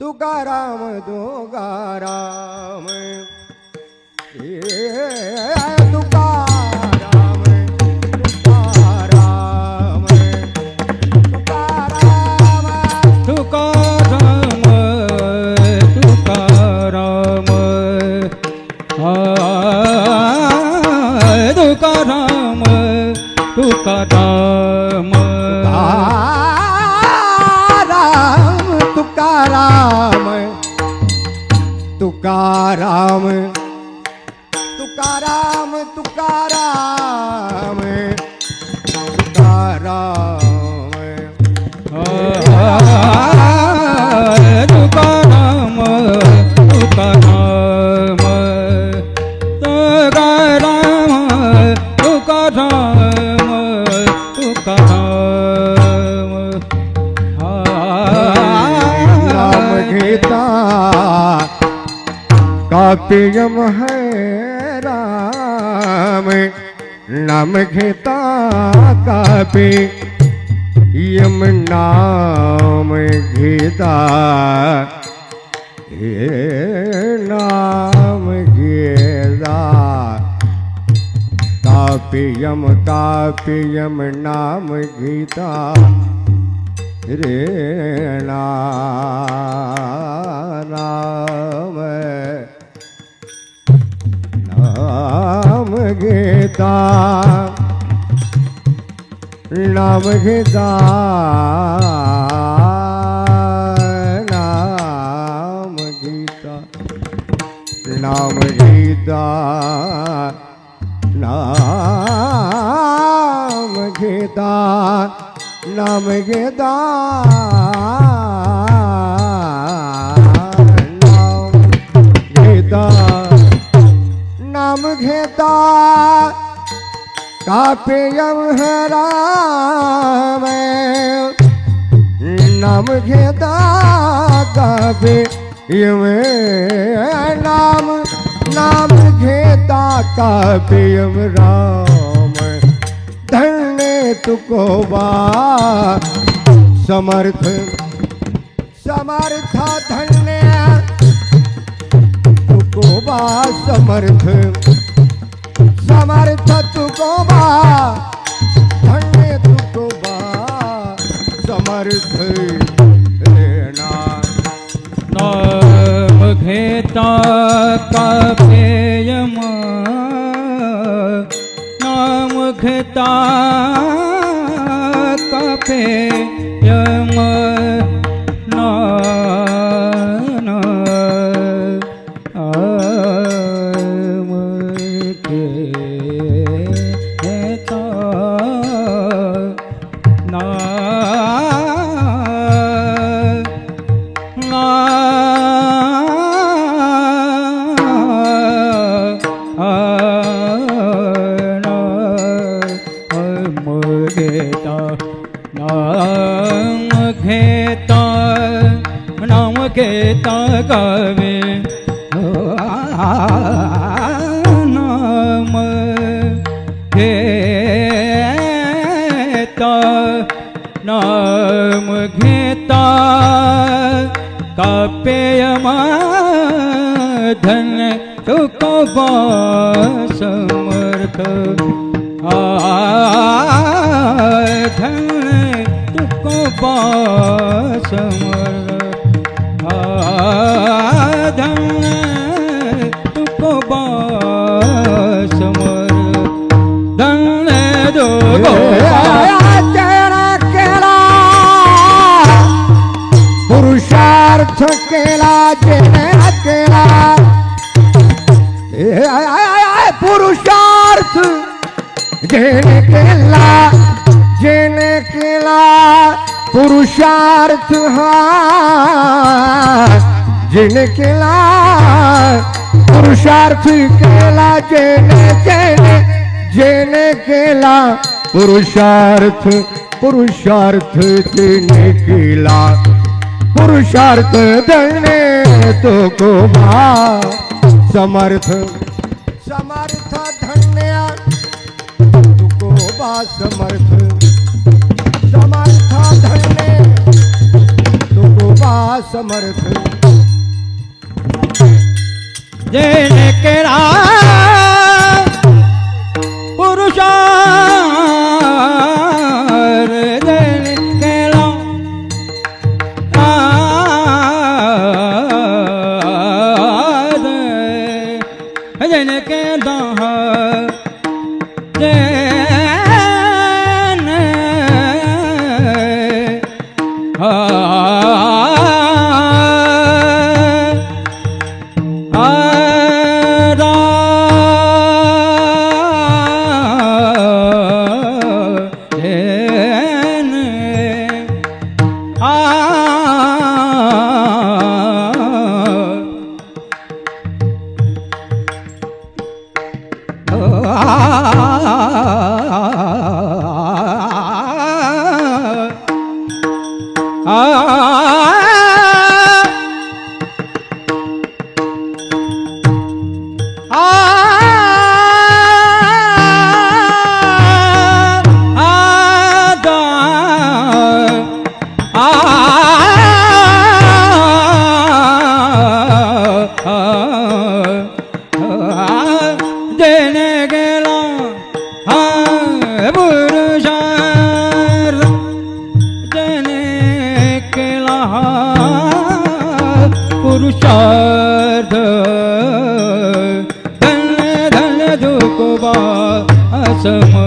तुकाराम तुकाराम तुकार तुकाराम तुकाराम तुकाराम तुकाराम कापियम है राम, नाम घेता कापे। यम नाम घेता, हे नाम घेता। कापियम कापियम नाम गीता रे नाम नाम गीता नाम गीता नाम गीता नाम गीता नाम घेता नाम घेता कापे यम है राम नाम घेता कापे नाम नाम घेता कापे यम राम। धन्य तुको बा। समर्थ। समर्थ धन्य। तुको बा समर्थ। समर्थ तुको बा धन्य तुको बा समर्थ लेना। नाम घेता कापेयम नाम घेता कापेयम नाम घेता नाम घेता कापेयमा धन तुको समर्थ धन तुको समर्थ धन पुरुषार्थ केला जेने केला पुरुषार्थ, जेने केला जेने केला। पुरुषार्थ, हा, जेने केला, पुरुषार्थ केला, जेने जेने जेने केला। पुरुषार्थ पुरुषार्थ से निकला पुरुषार्थ देने तो को समर्थ समर्थ धन्य तुको तो बा समर्थ। समर्थ धन्य। तो तुको बा समर्थ। देने के रा ਨੈਣ ਕਹਿੰਦਾ ਹਾਂ ਨੈਣ ਹਾਂ। पुरुषार्थ धन धन दुकोबा असमर्थ